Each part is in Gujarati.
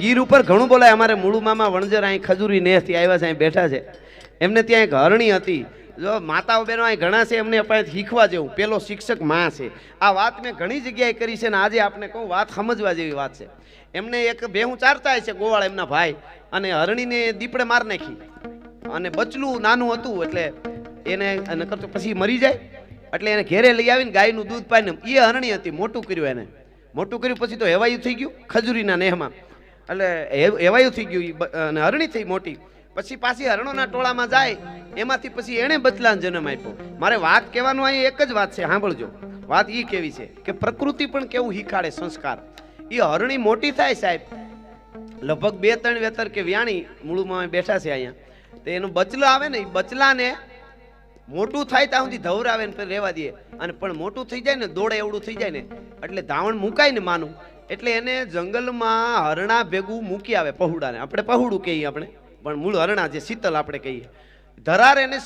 ગીર ઉપર ઘણું બોલાય. અમારે મૂળું મામા વણજર અહીં ખજૂરી નેહથી આવ્યા છે, અહીં બેઠા છે. એમને ત્યાં એક હરણી હતી. જો માતાઓ બહેનો અહીં ઘણા છે, એમને પાસે શીખવા જેવું. પેલો શિક્ષકમાં છે. આ વાત મેં ઘણી જગ્યાએ કરી છે ને આજે આપને કહું, વાત સમજવા જેવી વાત છે. એમને એક ભેહું ચારતા છે, ગોવાળ એમના ભાઈ. અને હરણીને દીપડે માર નાખી. અને બચલું નાનું હતું એટલે એને કરતો પછી મરી જાય. એટલે એને ઘેરે લઈ આવીને ગાયનું દૂધ પાઈને એ હરણી હતી, મોટું કર્યું એને. મોટું કર્યું પછી તો હેવાયું થઈ ગયું ખજૂરીના નેહમાં. એટલે એવાયું થઈ ગયું અને હરણી થઈ મોટી. પછી પાછી હરણોના ટોળામાં જાય, એમાંથી પછી એણે બચલાને જન્મ આપ્યો. મારે વાત કહેવાનું અહીં એક જ વાત છે, સાંભળજો. વાત એ કેવી છે કે પ્રકૃતિ પણ કેવું હિખાડે સંસ્કાર. એ હરણી મોટી થાય સાહેબ. લગભગ બે, ત્રણ વેતર કે વ્યાણી મૂળમાં બેઠા છે અહીંયા. તો એનું બચલો આવે ને એ બચલાને મોટું થાય ત્યાં સુધી ધવરાવે ને રહેવા દે. અને પણ મોટું થઈ જાય ને, દોડે એવડું થઈ જાય ને. એટલે ધાવણ મુકાય ને માનું. એટલે એને જંગલમાં હરણા ભેગું મૂકી આવે પહુડાને આપણે પહુડું કહીએ આપણે. પણ મૂળ હરણા જે શીતલ આપણે કહીએ. ધરાર એને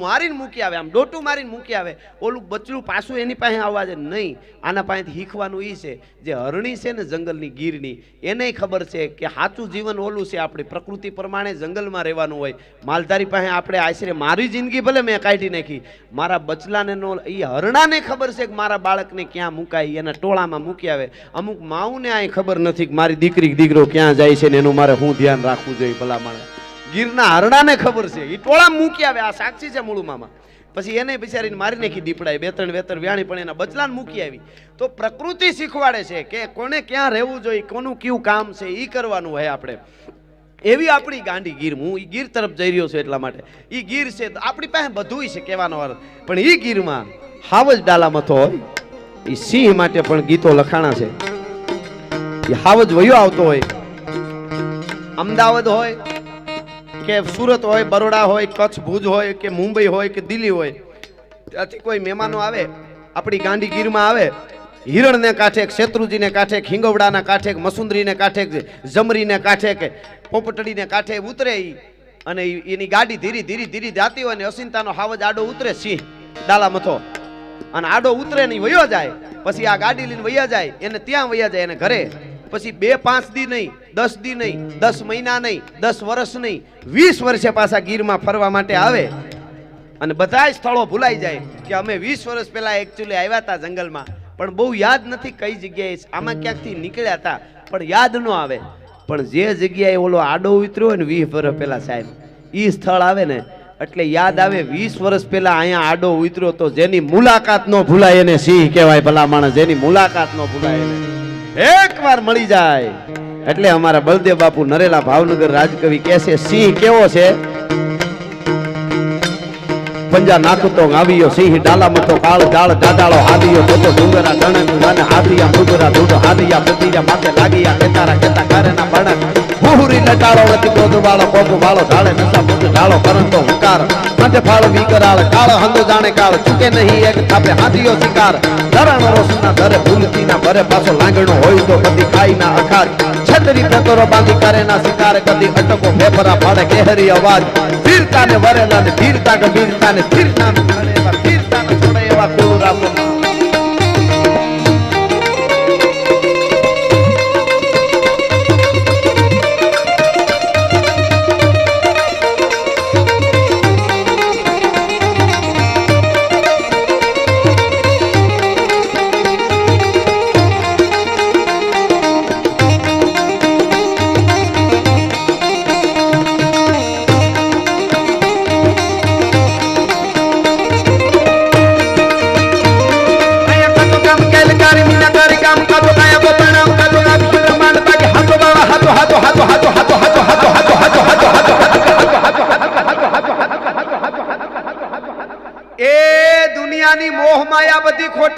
મારીને મૂકી આવે, આમ ડોટું મારીને મૂકી આવે. ઓલું બચલું પાછું એની પાસે આવવા છે નહીં, આના પાસેથી શીખવાનું એ છે જે હરણી છે ને જંગલની ગીરની એને ખબર છે કે સાચું જીવન ઓલું છે આપણી પ્રકૃતિ પ્રમાણે જંગલમાં રહેવાનું હોય. માલધારી પાસે આપણે આશરે મારી જિંદગી ભલે મેં કાઢી નાખી. મારા બચલાને નો એ હરણાને ખબર છે કે મારા બાળકને ક્યાં મુકાય, એના ટોળામાં મૂકી આવે. અમુક માઉને આ ખબર નથી કે મારી દીકરી દીકરો ક્યાં જાય છે ને એનું મારે શું ધ્યાન રાખવું જોઈએ ભલા માણસ ગીરના હરણાને ખબર છે. એ ટોળા મૂકી આવે, આ સાક્ષી છે મૂળું પછી એને બિચારીને મારી નાખી દીપડાએ, બે ત્રણ વેતર વ્યાણી પણ એના બચલાને મૂકી આવી. તો પ્રકૃતિ શીખવાડે છે કે કોને ક્યાં રહેવું જોઈએ, કોનું કયું કામ છે એ કરવાનું હોય આપણે. એવી આપણી ગાંડી ગીર, હું એ ગીર તરફ જઈ રહ્યો છું એટલા માટે. એ ગીર છે આપણી પાસે બધું છે કહેવાનો અર્થ. પણ એ ગીરમાં હાવ જ ડાલામથો હોય એ સિંહ માટે પણ ગીતો લખાણા છે. એ હાવ જ વયો આવતો હોય, અમદાવાદ હોય કે સુરત હોય, બરોડા હોય, કચ્છ, ભુજ હોય કે મુંબઈ હોય કે દિલ્હી હોય, ત્યાંથી કોઈ મહેમાનો આવે, આપણી ગાંડી ગીરમાં આવે, હિરણને કાંઠે, શેત્રુજીને કાંઠે હિંગવડાના કાંઠે, મસુંદરીને કાંઠે, જમરીને કાંઠે કે પોપટડીને કાંઠે ઉતરે ઈ. અને એની ગાડી ધીરી ધીરી ધીરી જાતી હોય ને અસિંતાનો હાવજ આડો ઉતરે સિંહ ડાલા મથો અને આડો ઉતરે નહીં વયો જાય. પછી આ ગાડી લઈને વયા જાય, એને ત્યાં વયા જાય, એને ઘરે. પછી બે પાંચ દી નહીં, દસ દી નહીં, દસ મહિના નહીં, દસ વર્ષ નહીં, વીસ વર્ષે પાછા ગીરમાં ફરવા માટે આવે. અને બધાય સ્થળો ભૂલાઈ જાય કે અમે વીસ વર્ષ પહેલાં એકચ્યુઅલી આવ્યા હતા જંગલમાં. પણ બહુ યાદ નથી કઈ જગ્યાએ, આમાં ક્યાંકથી નીકળ્યા હતા, પણ યાદ ન આવે. પણ જે જગ્યાએ ઓલો આડો ઉતર્યો હોય ને વીસ વર્ષ પહેલાં સાહેબ એ સ્થળ આવે ને, એટલે યાદ આવે વીસ વર્ષ પહેલાં અહીંયા આડો ઉતર્યો તો જેની મુલાકાત ન ભૂલાય એને સિંહ કહેવાય ભલા માણસ, જેની મુલાકાત ન ભૂલાય એને. એક વાર મળી જાય. એટલે અમારા બળદેવ બાપુ નરેલા ભાવનગર રાજકવિ કે છે, સિંહ કેવો છે? પંજા નાખતો આવ્યો સિંહ ડાલા મતો કાળ ડાળ દાદાળો હાદિયો, જોતો ડુંગરા ગણક મને હાથિયા ડુંગરા હાદિયા પતિયા માથે લાગિયા, કેતારા, કેતા કારેના બણક હુહુરી નટાળો વતી ગોદ વાળો કોક વાળો, ઢાળે નશા મુજ ઢાળો કરંતો હુંકાર. માથે ફાળ વિકરાળ, કાળ હંગ જાણે કાળ ચૂકે નહીં એક થાપે હાથીઓ શિકાર. ધરણ રોશના ધરે ભૂલતી ના ભરે પાછો લાંગણો હોય તો કદી ખાઈ ના અખાર. છત્રી પેતરો બાંધી કરે ના શિકાર, કદી અટકો ફેફરા ફાડે કેહરી અવાજ. વીરતા ને વરેલા ને ધીરતા ગંભીરતા ને સ્થિરતા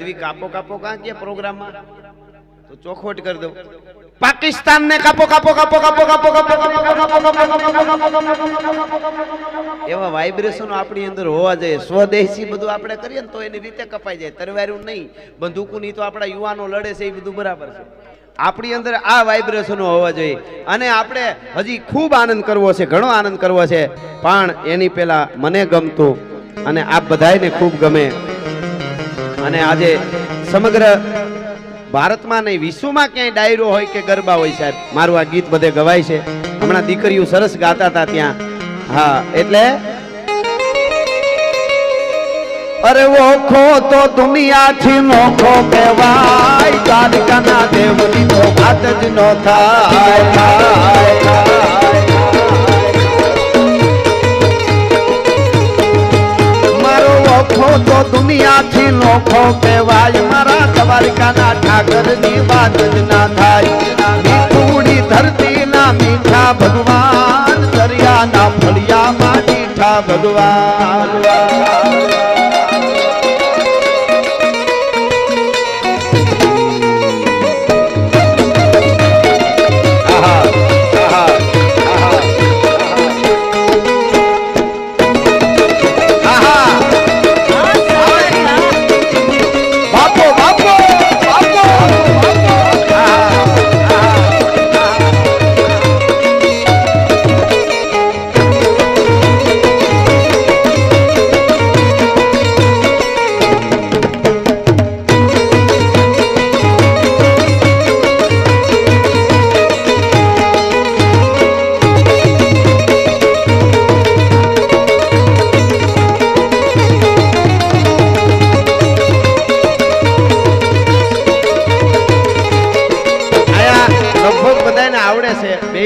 ગઢવી કાપો કાપો કાં પ્રોગ્રામમાં તો ચોખવટ કરી દઉં પાકિસ્તાન ને કાપો કાપો કાપો કાપો કાપો કાપો એવા વાઇબ્રેશનો આપણી અંદર હોવા જોઈએ સ્વદેશી બધું આપણે કરીએ ને તો એની રીતે કપાઈ જાય તરવાર્યું નહીં બંદૂકું નહીં તો આપણા યુવાનો લડે છે એ બધું બરાબર છે આપણી અંદર આ વાઇબ્રેશનો હોવા જોઈએ અને આપણે હજી ખૂબ આનંદ કરવો છે ઘણો આનંદ કરવો છે પણ એની પહેલા મને ગમતું અને આપ બધાયને ખૂબ ગમે અને આજે સમગ્ર ભારતમાં નહીં, વિશ્વમાં ક્યાંય ડાયરો હોય કે ગરબા હોય સાહેબ, મારું આ ગીત બધે ગવાય છે. હમણાં દીકરીઓ સરસ ગાતા હતા ત્યાં. હા, એટલે અરે ઓખો તો દુનિયાથી મોખો કહેવાય, દ્વારકાના દેવની તો વાત જ નો થાય. દુનિયાથી લોકો કહેવાય. મારા દ્વારકાના ઠાકરની વાત જ ના થાય. મીઠુડી ધરતીના મીઠા ભગવાન, દરિયાના ફળિયામાં મીઠા ભગવાન.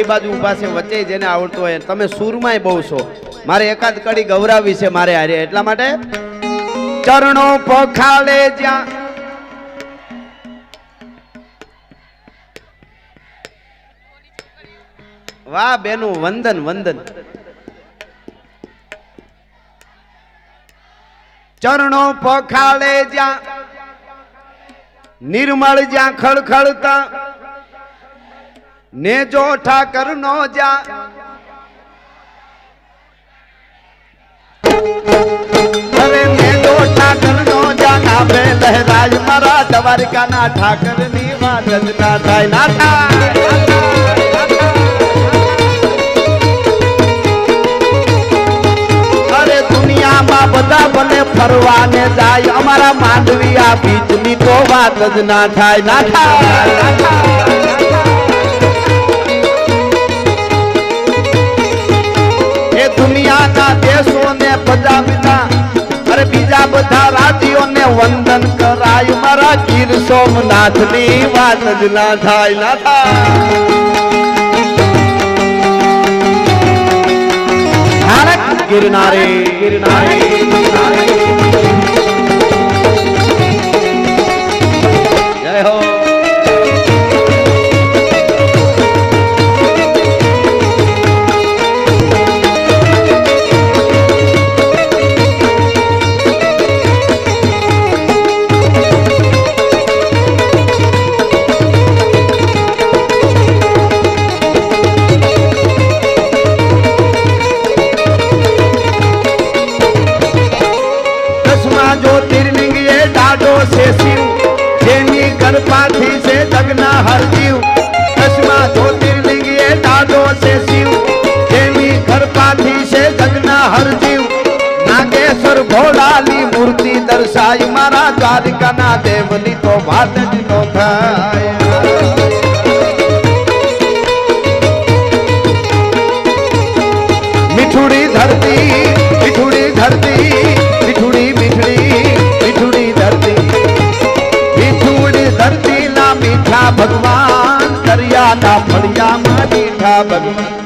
બાજુ ઊભા છે, વચ્ચે જેને આવડતું હોય તમે સુરમાંય બહુ છો. મારે એકાદ કડી ગૌરાવી છે મારે હારે. એટલા માટે? ચરણો પખાલે જ્યાં. વાહ, બેનું વંદન વંદન. ચરણો પખાલે જ્યાં. નિર્મળ જ્યાં ખળખળતા. ને જો ઠાકર નો જા. અરે ને જો ઠાકર નો જા નાભે લહેરાજ મારા દ્વારિકા ના ઠાકરની વાત ના થાય. ના થાય. દુનિયામાં બધા બને ફરવાને જાય. અમારા માંડવી આ બીજની તો વાત જ ના થાય. ના થાય. દેશોને બીજા અરે બીજા બધા રાજ્યોને વંદન કરાય. મારા ગીર સોમનાથની વાત જ ના થાય ના થાય. ગિરનારે હર જીવ દસમા જ્યોતિર્લિંગ એ દાદો છે શિવ તેની કૃપાથી છે જગના હર જીવ નાગેશ્વર ભોળાની મૂર્તિ દર્શાય મારા દ્વારકાના દેવની તો વાત જ નો થાય મીઠુડી ધરતી મીઠુડી ધરતી ભગવાન દરિયાના ફળિયામાં બેઠા ભગવાન